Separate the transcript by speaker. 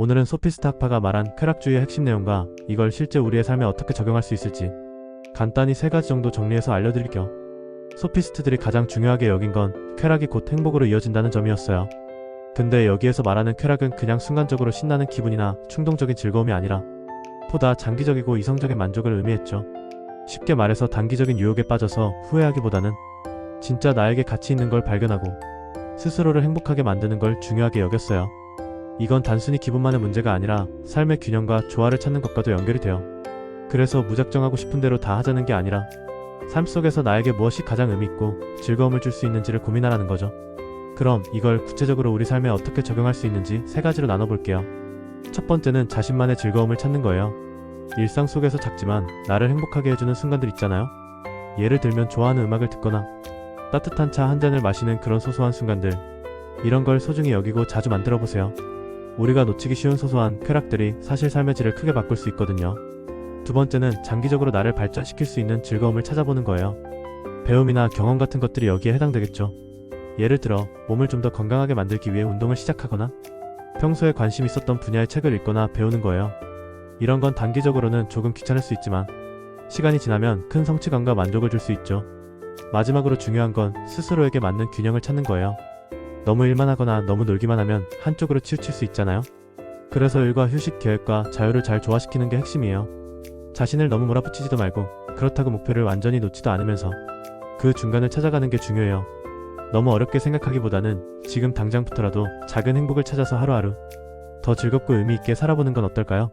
Speaker 1: 오늘은 소피스트 학파가 말한 쾌락주의의 핵심 내용과 이걸 실제 우리의 삶에 어떻게 적용할 수 있을지 간단히 세 가지 정도 정리해서 알려드릴게요. 소피스트들이 가장 중요하게 여긴 건 쾌락이 곧 행복으로 이어진다는 점이었어요. 근데 여기에서 말하는 쾌락은 그냥 순간적으로 신나는 기분이나 충동적인 즐거움이 아니라 보다 장기적이고 이성적인 만족을 의미했죠. 쉽게 말해서 단기적인 유혹에 빠져서 후회하기보다는 진짜 나에게 가치 있는 걸 발견하고 스스로를 행복하게 만드는 걸 중요하게 여겼어요. 이건 단순히 기분만의 문제가 아니라 삶의 균형과 조화를 찾는 것과도 연결이 돼요. 그래서 무작정 하고 싶은 대로 다 하자는 게 아니라 삶 속에서 나에게 무엇이 가장 의미 있고 즐거움을 줄 수 있는지를 고민하라는 거죠. 그럼 이걸 구체적으로 우리 삶에 어떻게 적용할 수 있는지 세 가지로 나눠볼게요. 첫 번째는 자신만의 즐거움을 찾는 거예요. 일상 속에서 작지만 나를 행복하게 해주는 순간들 있잖아요. 예를 들면 좋아하는 음악을 듣거나 따뜻한 차 한 잔을 마시는 그런 소소한 순간들. 이런 걸 소중히 여기고 자주 만들어 보세요. 우리가 놓치기 쉬운 소소한 쾌락들이 사실 삶의 질을 크게 바꿀 수 있거든요. 두 번째는 장기적으로 나를 발전시킬 수 있는 즐거움을 찾아보는 거예요. 배움이나 경험 같은 것들이 여기에 해당되겠죠. 예를 들어 몸을 좀 더 건강하게 만들기 위해 운동을 시작하거나 평소에 관심 있었던 분야의 책을 읽거나 배우는 거예요. 이런 건 단기적으로는 조금 귀찮을 수 있지만 시간이 지나면 큰 성취감과 만족을 줄 수 있죠. 마지막으로 중요한 건 스스로에게 맞는 균형을 찾는 거예요. 너무 일만 하거나 너무 놀기만 하면 한쪽으로 치우칠 수 있잖아요. 그래서 일과 휴식 계획과 자유를 잘 조화시키는 게 핵심이에요. 자신을 너무 몰아붙이지도 말고 그렇다고 목표를 완전히 놓지도 않으면서 그 중간을 찾아가는 게 중요해요. 너무 어렵게 생각하기보다는 지금 당장부터라도 작은 행복을 찾아서 하루하루 더 즐겁고 의미 있게 살아보는 건 어떨까요?